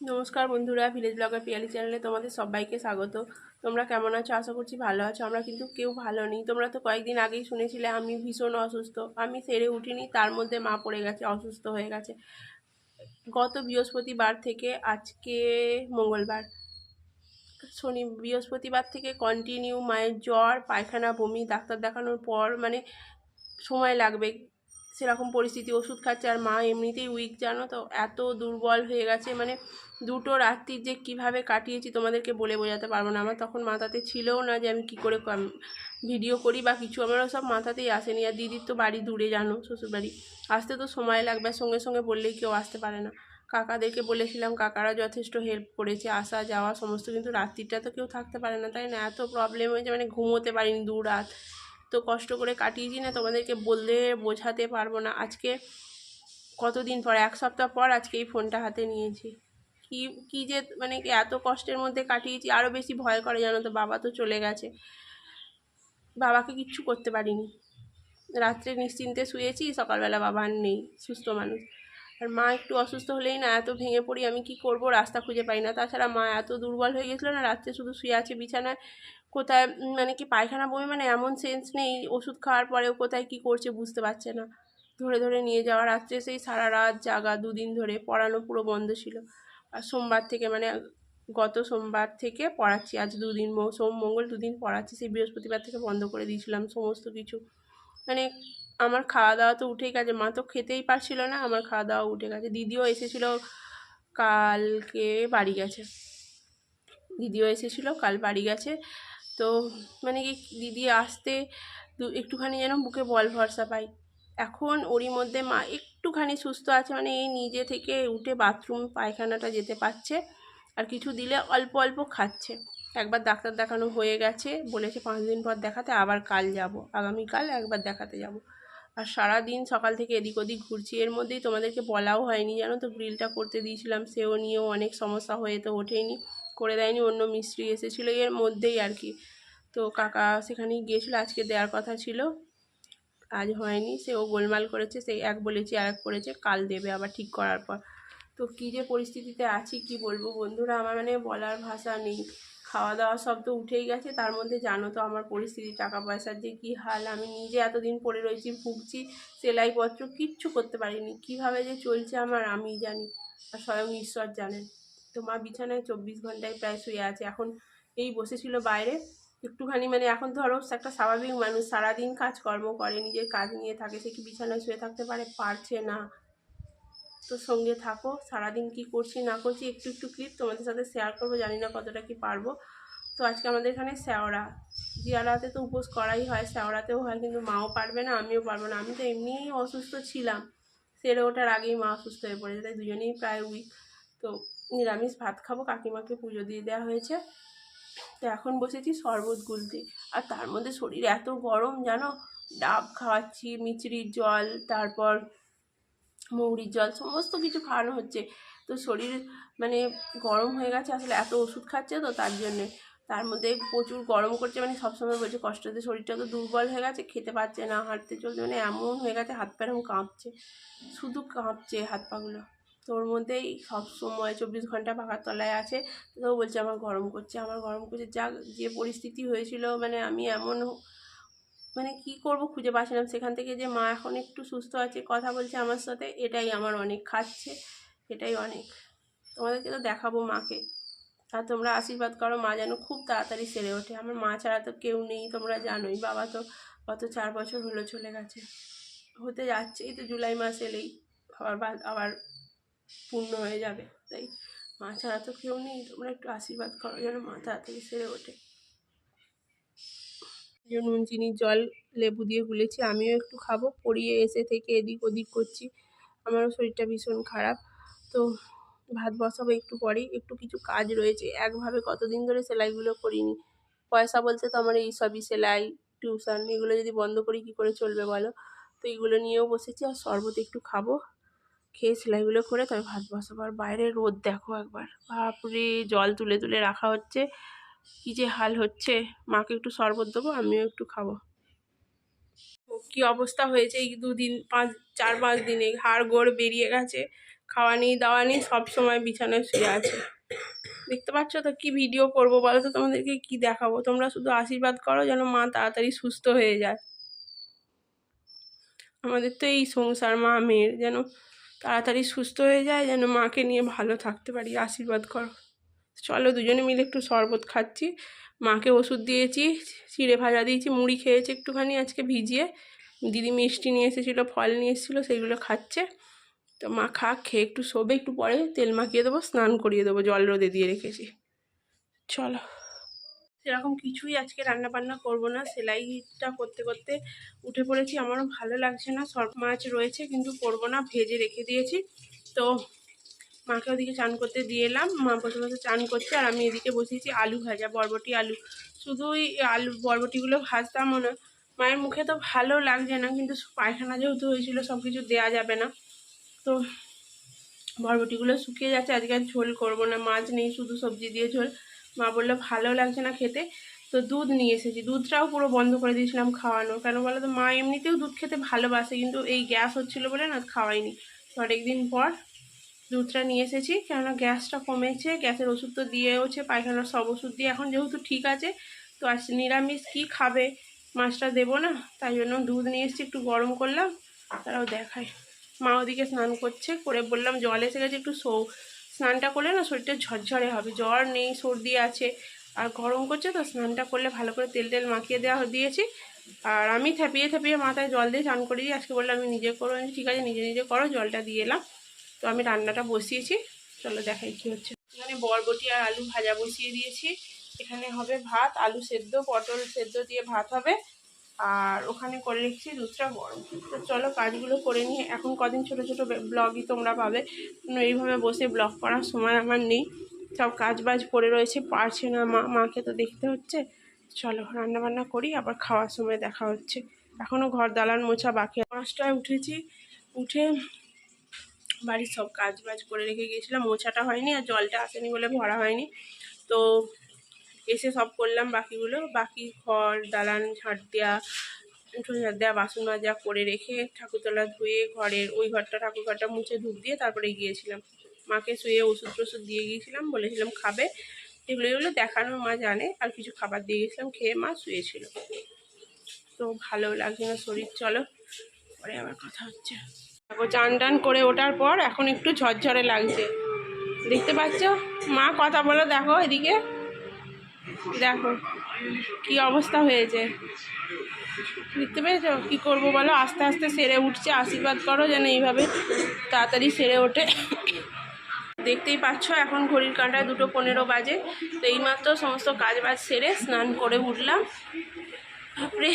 নমস্কার বন্ধুরা village blogger Piyali চ্যানেলে তোমাদের সবাইকে স্বাগত। তোমরা কেমন আছো? আশা করছি ভালো আছো। আমরা কিন্তু কেউ ভালো নেই। তোমরা তো কয়েকদিন আগেই শুনেছিলে, আমি ভীষণ অসুস্থ। আমি সেরে উঠিনি, তার মধ্যে মা পড়ে গেছে, অসুস্থ হয়ে গেছে। গত বৃহস্পতিবার থেকে আজকে মঙ্গলবার। শনি, বৃহস্পতিবার থেকে কন্টিনিউ মায়ের জ্বর, পায়খানা, বমি, ডাক্তার দেখানোর পর মানে সময় লাগবে। সেরকম পরিস্থিতি, ওষুধ খাচ্ছে আর মা এমনিতেই উইক জানো তো? এত দুর্বল হয়ে গেছে মানে দুটো রাত্রির যে কীভাবে কাটিয়েছি তোমাদেরকে বলে বোঝাতে পারব না। আমার তখন মাথাতে ছিলও না যে আমি কি করে ভিডিও করি বা কিছু আমার সব মাথাতেই আসেনি। আর দিদির তো বাড়ি দূরে, জানো, শ্বশুরবাড়ি। আসতে তো সময় লাগবে, সঙ্গে সঙ্গে বললেই কেউ আসতে পারে না। কাকাদেরকে বলেছিলাম, কাকারা যথেষ্ট হেল্প করেছে, আসা, যাওয়া, সমস্ত, কিন্তু রাত্রিটা তো কেউ থাকতে পারে না, তাই না? এত প্রবলেম হয়েছে মানে ঘুমোতে পারিনি দু রাত। তো কষ্ট করে কাটিয়েছি না, তোমাদেরকে বললে বোঝাতে পারব না। আজকে কতদিন পর, এক সপ্তাহ পর আজকে এই ফোনটা হাতে নিয়েছি। কি কি যে মানে কি এত কষ্টের মধ্যে কাটিয়েছি আরও বেশি ভয় করে জানো তো, বাবা তো চলে গেছে। বাবাকে কিচ্ছু করতে পারিনি। রাত্রে নিশ্চিন্তে শুয়েছি, সকালবেলা বাবা নেই, সুস্থ মানুষ। আর মা একটু অসুস্থ হলেই না, এত ভেঙে পড়ি, আমি কি করব? রাস্তা খুঁজে পাই না। তাছাড়া মা এত দুর্বল হয়ে গেছিল না, রাত্রে শুধু শুয়ে আছে বিছানায়। কোথায় মানে কি পায়খানা বমি মানে এমন সেন্স নেই ওষুধ খাওয়ার পরেও কোথায় কি করছে বুঝতে পারছে না। ধরে ধরে নিয়ে যাওয়া, রাত্রে সেই সারা রাত জাগা, দুদিন ধরে পড়ানো পুরো বন্ধ ছিল। আর সোমবার থেকে মানে গত সোমবার থেকে পড়াচ্ছি, আজ দুদিন সোম, মঙ্গল দুদিন পড়াচ্ছি, সেই বৃহস্পতিবার থেকে বন্ধ করে দিয়েছিলাম সমস্ত কিছু। মানে আমার খাওয়া দাওয়া তো উঠেই গেছে, মা তো খেতেই পারছিল না, আমার খাওয়া দাওয়া উঠে গেছে। দিদিও এসেছিল কালকে বাড়ি গেছে। দিদিও এসেছিল, কাল বাড়ি গেছে। তো মানে কি দিদি আসতে একটুখানি যেন বুকে বল ভরসা পাই এখন ওরই মধ্যে মা একটুখানি সুস্থ আছে মানে এই নিজে থেকে উঠে বাথরুম, পায়খানাটা যেতে পারছে, আর কিছু দিলে অল্প অল্প খাচ্ছে। একবার ডাক্তার দেখানো হয়ে গেছে, বলেছে পাঁচ দিন পর দেখাতে, আবার কাল যাব, আগামীকাল একবার দেখাতে যাব। আর সারা দিন সকাল থেকে এদিক ওদিক ঘুরছি, এর মধ্যেই তোমাদেরকে বলাও হয়নি, জানো তো গ্রিলটা করতে দিয়েছিলাম, সেও নিয়েও অনেক সমস্যা হয়ে তো ওঠেনি, করে দেয়নি, অন্য মিস্ত্রি এসেছিল, এর মধ্যেই আর কি। তো কাকা সেখানেই গিয়েছিল, আজকে দেওয়ার কথা ছিল। আজ হয়নি, সে ও গোলমাল করেছে সেই এক বলেছি, আর এক করেছে, কাল দেবে আবার ঠিক করার পর। তো কী যে পরিস্থিতিতে আছি, কি বলব বন্ধুরা, আমার মানে বলার ভাষা নেই। খাওয়া দাওয়া সব তো উঠেই গেছে, তার মধ্যে জানো তো আমার পরিস্থিতি টাকা পয়সার যে কী হাল, আমি নিজে এতদিন পড়ে রয়েছি, ভুগছি, সেলাইপত্র কিচ্ছু করতে পারিনি। কীভাবে যে চলছে আমার আমি জানি, আর স্বয়ং ঈশ্বর জানেন। তো মা বিছানায় চব্বিশ ঘন্টায় প্রায় শুয়ে আছে, এখন এই বসেছিল বাইরে একটুখানি মানে এখন ধরো একটা স্বাভাবিক মানুষ সারাদিন কাজকর্ম করে, নিজের কাজ নিয়ে থাকে, সে কি বিছানায় শুয়ে থাকতে পারে? পারছে না। তো সঙ্গে থাকো, সারাদিন কি করছি না করছি একটু একটু ক্লিপ তোমাদের সাথে শেয়ার করব, জানি না কতটা কি পারব। তো আজকে আমাদের এখানে শ্যাওড়া জিয়ারাতে তো উপোস করাই হয় শ্যাওড়াতেও হয়, কিন্তু মাও পারবে না, আমিও পারব না। আমি তো এমনিই অসুস্থ ছিলাম। সেরে ওঠার আগেই মা অসুস্থ হয়ে পড়েছে, তাই দুজনেই প্রায় উইক তো নিরামিষ ভাত খাব, কাকিমাকে পুজো দিয়ে দেওয়া হয়েছে। তো এখন বসেছি শরবত গুলতে। আর তার মধ্যে শরীর এত গরম, জানো? ডাব খাওয়াচ্ছি মিচড়ির জল, তারপর মৌরির জল, সমস্ত কিছু খাওয়ানো হচ্ছে। তো শরীর মানে গরম হয়ে গেছে, আসলে এত ওষুধ খাচ্ছে তো তার জন্যে। তার মধ্যে প্রচুর গরম করছে মানে সবসময় বলছে কষ্টতে শরীরটা তো দুর্বল হয়ে গেছে, খেতে পারছে না, হাঁটতে চলছে মানে এমন হয়ে গেছে হাত পা এরকম কাঁপছে, শুধু কাঁপছে হাত পাগুলো তো ওর মধ্যেই সব সময় চব্বিশ ঘণ্টা পাখার তলায় আছে। তো বলছে আমার গরম করছে, আমার গরম করছে। যা, যে পরিস্থিতি হয়েছিল মানে আমি এমন মানে কি করব খুঁজে পাচ্ছিলাম। সেখান থেকে যে মা এখন একটু সুস্থ আছে, কথা বলছে আমার সাথে, এটাই আমার অনেক খাচ্ছে, এটাই অনেক। তোমাদেরকে তো দেখাবো মাকে। আর তোমরা আশীর্বাদ করো, মা যেন খুব তাড়াতাড়ি সেরে ওঠে। আমার মা ছাড়া তো কেউ নেই, তোমরা জানোই, বাবা তো গত চার বছর হলো চলে গেছে। হতে যাচ্ছে, এই তো জুলাই মাস এলেই। আবার আবার পূর্ণ হয়ে যাবে। তাই মা ছাড়া তো কেউ নেই, তোমরা একটু আশীর্বাদ করো যেন মা তাড়াতাড়ি সেরে ওঠে। নুন চিনির জল, লেবু দিয়ে গুলেছি, আমিও একটু খাব। পড়িয়ে এসে থেকে এদিক ওদিক করছি। আমারও শরীরটা ভীষণ খারাপ। তো ভাত বসাবো একটু পরেই, একটু কিছু কাজ রয়েছে। একভাবে কতদিন ধরে সেলাইগুলো করিনি। পয়সা বলতে তো আমার এই সবই সেলাই, টিউশন, এগুলো যদি বন্ধ করি কী করে চলবে বলো? তো এইগুলো নিয়েও বসেছি আর শরবত একটু খাব। খেয়ে সেলাইগুলো করে তবে ভাত বসাবো আর বাইরে রোদ দেখো একবার। বাপরে, জল তুলে তুলে রাখা হচ্ছে। কী যে হাল হচ্ছে। মাকে একটু শরবত দেবো, আমিও একটু খাব। কী অবস্থা হয়েছে এই দুদিন, পাঁচ, চার, পাঁচ দিনে? হাড় গোড় বেরিয়ে গেছে। খাওয়া নেই, দাওয়া নেই, সব সময় বিছানায় শুয়ে আছে। দেখতে পাচ্ছ তো কি ভিডিও করব বলো তো তোমাদেরকে কি দেখাবো? তোমরা শুধু আশীর্বাদ করো যেন মা তাড়াতাড়ি সুস্থ হয়ে যায়। আমাদের তো এই সংসার, মা, মেয়ের যেন তাড়াতাড়ি সুস্থ হয়ে যায়, যেন মাকে নিয়ে ভালো থাকতে পারি, আশীর্বাদ করো। চলো দুজনে মিলে একটু শরবত খাচ্ছি। মাকে ওষুধ দিয়েছি, চিড়ে ভাজা দিয়েছি, মুড়ি খেয়েছে একটুখানি আজকে ভিজিয়ে। দিদি মিষ্টি নিয়ে এসেছিল, ফল নিয়ে এসেছিল, সেগুলো খাচ্ছে। তো মা খা খেয়ে একটু শোবে, একটু পরে তেল মাখিয়ে দেবো, স্নান করিয়ে দেবো, জল রোদে দিয়ে রেখেছি। চলো। সেরকম কিছুই আজকে রান্না বান্না করব না। সেলাইটা করতে করতে উঠে পড়েছি। আমারও ভালো লাগছে না। সব মাছ রয়েছে কিন্তু করব না, ভেজে রেখে দিয়েছি। তো মাকে ওদিকে চান করতে দিয়ে এলাম। মা বসে বসে চান করছে আর আমি এদিকে বসিয়েছি আলু ভাজা, বরবটি আলু। শুধু ওই আলু, বরবটিগুলো ভাজতামও না। মায়ের মুখে তো ভালো লাগছে না, কিন্তু পায়খানা যেহেতু হয়েছিল সব কিছু দেওয়া যাবে না। তো বরবটিগুলো শুকিয়ে যাচ্ছে। আজকে ঝোল করব না। মাছ নেই, শুধু সবজি দিয়ে ঝোল। মা বলল, ভালো লাগছে না খেতে। তো দুধ নিয়ে এসেছি। দুধটাও পুরো বন্ধ করে দিয়েছিলাম খাওয়ানো কেন বলো তো, মা এমনিতেও দুধ খেতে ভালোবাসে, কিন্তু এই গ্যাস হচ্ছিল বলে না খাওয়াইনি। তো অনেকদিন পর দুধটা নিয়ে এসেছি, কেননা গ্যাসটা কমেছে, গ্যাসের ওষুধ তো দিয়েওছে পায়খানার সব ওষুধ দিয়ে। এখন যেহেতু ঠিক আছে, তো আজ নিরামিষ কি খাবে মাছটা দেবো না? তাই জন্য দুধ নিয়ে এসেছি, একটু গরম করলাম, তারাও দেখায়। মা ওদিকে স্নান করছে, করে বললাম, জল এসে গেছে, একটু সৌ স্নানটা করলে না শরীরটা ঝরঝরে হবে। জ্বর নেই, সর্দি আছে। আর গরম করছে তো স্নানটা করলে ভালো করে তেল তেল মাখিয়ে দেওয়া দিয়েছি। আর আমি থেপিয়ে থেপিয়ে মাথায় জল দিয়ে স্নান করে দিই আজকে বললাম আমি নিজে করো। ঠিক আছে, নিজে নিজে করো, জলটা দিয়ে এলাম। তো আমি রান্নাটা বসিয়েছি। চলো দেখাই কী হচ্ছে। এখানে বরবটি আর আলু ভাজা বসিয়ে দিয়েছি। এখানে হবে ভাত, আলু সেদ্ধ, পটল সেদ্ধ দিয়ে ভাত হবে। আর ওখানে করে রেখেছি দুধটা গরম। তো চলো কাজগুলো করে নিয়ে, এখন কদিন ছোট ছোট ব্লগই তোমরা পাবে। এইভাবে বসে ব্লগ করার সময় আমার নেই। সব কাজ বাজ পড়ে রয়েছে, পারছে না মা, মাকে তো দেখতে হচ্ছে। চলো রান্না বান্না করি, আবার খাওয়ার সময় দেখা হচ্ছে। এখনও ঘর দালান মোছা বাকি। পাঁচটায় উঠেছি, উঠে বাড়ির সব কাজ বাজ করে রেখে গিয়েছিলাম। মোছাটা হয়নি আর জলটা আসেনি বলে ভরা হয়নি। তো এসে সব করলাম বাকিগুলো। বাকি ঘর, দালান, ঝাঁট দেওয়া উঠোন ঝাঁট দেওয়া বাসন মাজা করে রেখে ঠাকুরতলা ধুয়ে ঘরের ওই ঘরটা ঠাকুর ঘরটা মুছে ধূপ দিয়ে তারপরে গিয়েছিলাম। মাকে শুয়ে ওষুধ টষুধ দিয়ে গিয়েছিলাম, বলেছিলাম খাবে। এগুলো এগুলো দেখানো, মা জানে। আর কিছু খাবার দিয়ে গেছিলাম খেয়ে মা শুয়েছিল। তো ভালো লাগছে না শরীর, চলো। পরে আবার কথা হচ্ছে। চান টান করে ওঠার পর এখন একটু ঝরঝরে লাগছে। দেখতে পাচ্ছ? মা কথা বলো, দেখো এদিকে। দেখো, কি অবস্থা হয়েছে। দেখতে পেয়েছ? কী করব বলো? আস্তে আস্তে সেরে উঠছে। আশীর্বাদ করো যেন এইভাবে তাড়াতাড়ি সেরে ওঠে। দেখতেই পাচ্ছ, এখন ঘড়ির কাঁটায় দুটো পনেরো বাজে। তো এইমাত্র সমস্ত কাজ বাজ সেরে স্নান করে উঠলাম। তারপরে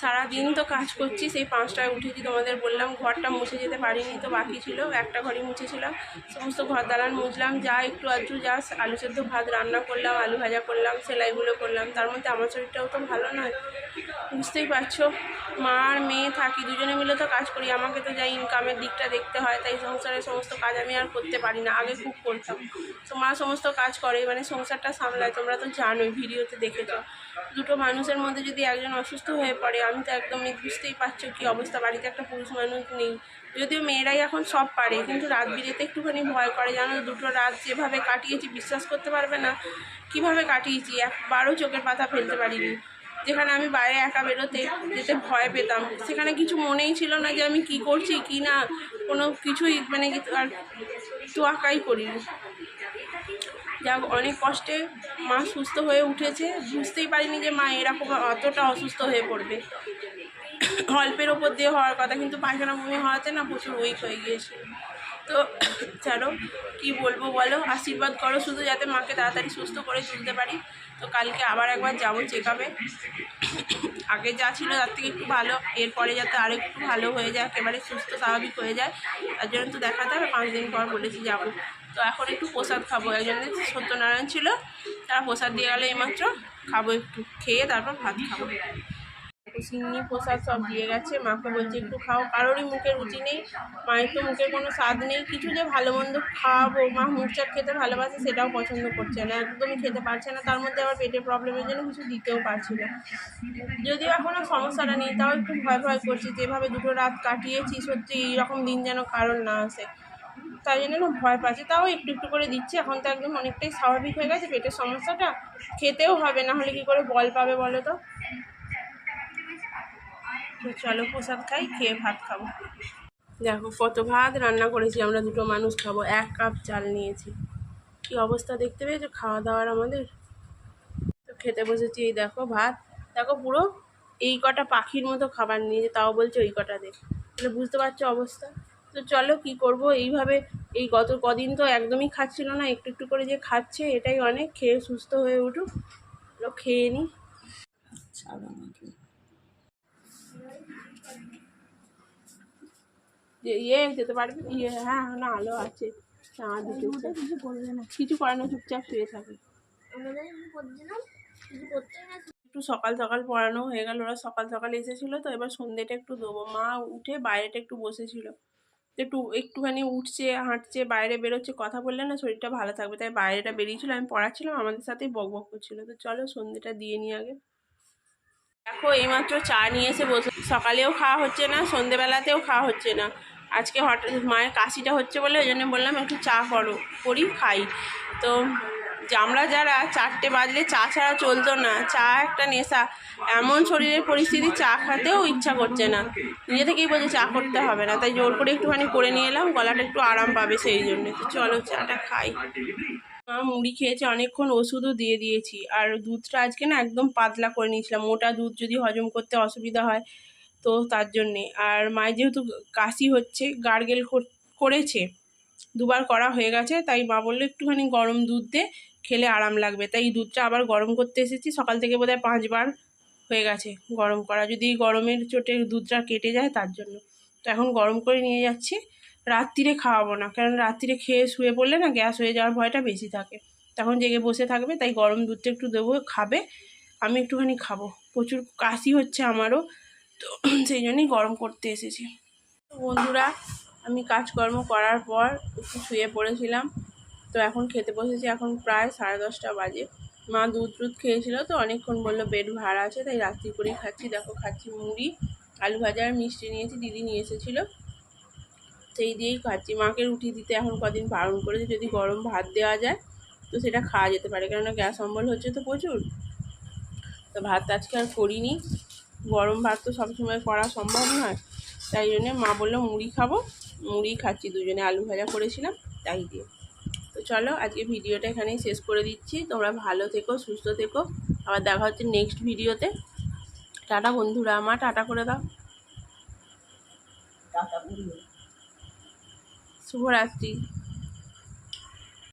সারাদিন তো কাজ করছি, সেই পাঁচটায় উঠেছি তোমাদের বললাম ঘরটা মুছে যেতে পারিনি তো বাকি ছিল, একটা ঘরই মুছেছিলাম। সমস্ত ঘর দালান মুছলাম, যা একটু আধটু যা আলু সেদ্ধ ভাত রান্না করলাম, আলু ভাজা করলাম, সেলাইগুলো করলাম, তার মধ্যে আমার শরীরটাও তো ভালো নয়, বুঝতেই পারছ? মা আর মেয়ে থাকি, দুজনে মিলে তো কাজ করি, আমাকে তো যাই ইনকামের দিকটা দেখতে হয়, তাই সংসারের সমস্ত কাজ আমি আর করতে পারি না, আগে খুব করতাম। তো মা সমস্ত কাজ করে মানে সংসারটা সামলায়, তোমরা তো জানোই, ভিডিওতে দেখেছ। দুটো মানুষের মধ্যে যদি একজন অসুস্থ হয়ে পড়ে, আমি তো একদমই বুঝতেই পারছ কী অবস্থা, বাড়িতে একটা পুরুষ মানুষ নেই। যদিও মেয়েরাই এখন সব পারে, কিন্তু রাত বিরেতে একটুখানি ভয় করে, জানো দুটো রাত যেভাবে কাটিয়েছি, বিশ্বাস করতে পারবে না, কীভাবে কাটিয়েছি, একবারও চোখের পাতা ফেলতে পারিনি। যেখানে আমি বাইরে একা বেরোতে যেতে ভয় পেতাম। সেখানে কিছু মনেই ছিল না যে আমি কি করছি, কি না, কোনো কিছুই মানে আর তোয়াক্কাই করিনি। যাক অনেক কষ্টে মা সুস্থ হয়ে উঠেছে। বুঝতেই পারিনি যে মা এরকম অতটা অসুস্থ হয়ে পড়বে। অল্পের ওপর দিয়ে হওয়ার কথা, কিন্তু পায়খানা বমি হওয়াতে না প্রচুর উইক হয়ে গিয়েছিল তো ছাড়ো, কি বলব বলো? আশীর্বাদ করো শুধু যাতে মাকে তাড়াতাড়ি সুস্থ করে তুলতে পারি। তো কালকে আবার একবার যাব চেক আপে আগে যা ছিল তার থেকে একটু ভালো, এরপরে যাতে আরও একটু ভালো হয়ে যায়, একেবারে সুস্থ, স্বাভাবিক হয়ে যায়। তার জন্য তো দেখাতে হবে, পাঁচ দিন পর বলেছি যাব। তো এখন একটু প্রসাদ খাব একজনের সত্যনারায়ণ ছিল। তারা প্রসাদ দিয়ে গেলে এইমাত্র। খাব একটু, খেয়ে তারপর ভাত খাব। সিন্নি প্রসাদ সব দিয়ে গেছে। মাকে বলছে, একটু খাও। কারোরই মুখে রুচি নেই। মায়ের তো মুখে কোনো স্বাদ নেই। কিছু যে ভালো মন্দ খাওয়াবো, মা মুখ চাট খেতে ভালোবাসে সেটাও পছন্দ করছে না। একদমই খেতে পারছে না। তার মধ্যে আবার পেটের প্রবলেমের জন্য কিছু দিতেও পারছি না। যদিও এখনও সমস্যাটা নেই, তাও একটু ভয় ভয় করছি যেভাবে দুটো রাত কাটিয়েছি, সত্যি এইরকম দিন যেন কারণ না আসে। তাই জন্য না ভয় পাচ্ছে। তাও একটু একটু করে দিচ্ছে। এখন তো একদম অনেকটাই স্বাভাবিক হয়ে গেছে পেটের সমস্যাটা। খেতেও হবে, না হলে কি করে বল পাবে বলো তো? তো চলো প্রসাদ খাই খেয়ে ভাত খাব। দেখো কত ভাত রান্না করেছি আমরা দুটো মানুষ খাব এক কাপ চাল নিয়েছি। কি অবস্থা দেখতে পেয়েছ? খাওয়া দাওয়ার আমাদের? তো খেতে বসেছি এই দেখো ভাত। দেখো পুরো এই কটা পাখির মতো খাবার নিয়েছে তাও বলছে ওই কটা দেখ। তাহলে বুঝতে পারছ অবস্থা? তো চলো কি করব এইভাবে এই গত কদিন তো একদমই খাচ্ছিল না একটু একটু করে যে খাচ্ছে এটাই অনেক খেয়ে সুস্থ হয়ে উঠুক। খেয়ে নিই সাদা মাটি যে ইয়ে যেতে পারবে ইয়ে হ্যাঁ না আলো আছে। কিছু করবে না। কিছু করে না চুপচাপ শুয়ে থাকে। একটু সকাল সকাল পড়ানো হয়ে গেল ওরা সকাল সকাল এসেছিল তো এবার সন্ধ্যেটা একটু দেবো। মা উঠে বাইরেটা একটু বসেছিল। একটু একটুখানি উঠছে হাঁটছে বাইরে বেরোচ্ছে কথা বললে না শরীরটা ভালো থাকবে। তাই বাইরেটা বেরিয়েছিল আমি পড়াচ্ছিলাম আমাদের সাথেই বক বক করছিল। তো চলো সন্ধ্যেটা দিয়ে নিই আগে। দেখো এইমাত্র চা নিয়ে এসে বসে সকালেও খাওয়া হচ্ছে না সন্ধেবেলাতেও খাওয়া হচ্ছে না। আজকে হঠাৎ মায়ের কাশিটা হচ্ছে বলে ওই জন্য বললাম একটু চা করো, করি, খাই। তো আমরা যারা চারটে বাজলে চা ছাড়া চলতো না, চা একটা নেশা। এমন শরীরের পরিস্থিতি চা খেতেও ইচ্ছা করছে না। নিজে থেকেই বলছে চা করতে হবে না, তাই জোর করে একটুখানি করে নিয়ে এলাম, গলাটা একটু আরাম পাবে সেই জন্য। তো চলো চাটা খাই। মা মুড়ি খেয়েছে, অনেকক্ষণ ওষুধও দিয়ে দিয়েছি। আর দুধটা আজকে না একদম পাতলা করে নিয়েছিলাম, মোটা দুধ যদি হজম করতে অসুবিধা হয় তো তার জন্যে। আর মায়ের যেহেতু কাশি হচ্ছে, গার্গেল করেছে, দুবার করা হয়ে গেছে, তাই মা বলল একটুখানি গরম দুধ দে, খেলে আরাম লাগবে। তাই দুধটা আবার গরম করতে এসেছি, সকাল থেকে বোধহয় পাঁচবার হয়ে গেছে গরম করা। যদি গরমের চোটে দুধটা কেটে যায় তার জন্য। তো এখন গরম করে নিয়ে যাচ্ছি রাত্রিরে খাওয়াবো না, কারণ রাত্রিরে খেয়ে শুয়ে পড়লে না গ্যাস হয়ে যাওয়ার ভয়টা বেশি থাকে। তখন জেগে বসে থাকবে, তাই গরম দুধটা একটু দেবো, খাবে, আমি একটুখানি খাব। প্রচুর কাশি হচ্ছে আমারও তো সেই জন্যই গরম করতে এসেছি। তো বন্ধুরা, আমি কাজকর্ম করার পর একটু শুয়ে পড়েছিলাম। তো এখন খেতে বসেছি, এখন প্রায় সাড়ে দশটা বাজে। মা দুধ দুধ খেয়েছিল তো, অনেকক্ষণ বলল বেড ভাড়া আছে, তাই রাত্রি করেই খাচ্ছি। দেখো, খাচ্ছি মুড়ি, আলু ভাজা আর মিষ্টি নিয়েছি, দিদি নিয়ে এসেছিল। সেই দিয়েই খাচ্ছি। মাকে রুটি দিতে এখন কদিন বারণ করেছে, যদি গরম ভাত দেওয়া যায়, তো সেটা খাওয়া যেতে পারে। কেননা গ্যাস অম্বল হচ্ছে তো প্রচুর। তো ভাত আজকে আর করিনি। গরম ভাত তো সবসময় করা সম্ভব নয়। তাই জন্যে মা বলল মুড়ি খাব মুড়ি খাচ্ছি দুজনে। আলু ভাজা করেছিলাম তাই দিয়ে। তো চলো আজকে ভিডিওটা এখানেই শেষ করে দিচ্ছি। তোমরা ভালো থেকো সুস্থ থেকো। আবার দেখা হচ্ছে নেক্সট ভিডিওতে। টাটা বন্ধুরা আমার টাটা করে দাও। শুভরাত্রি।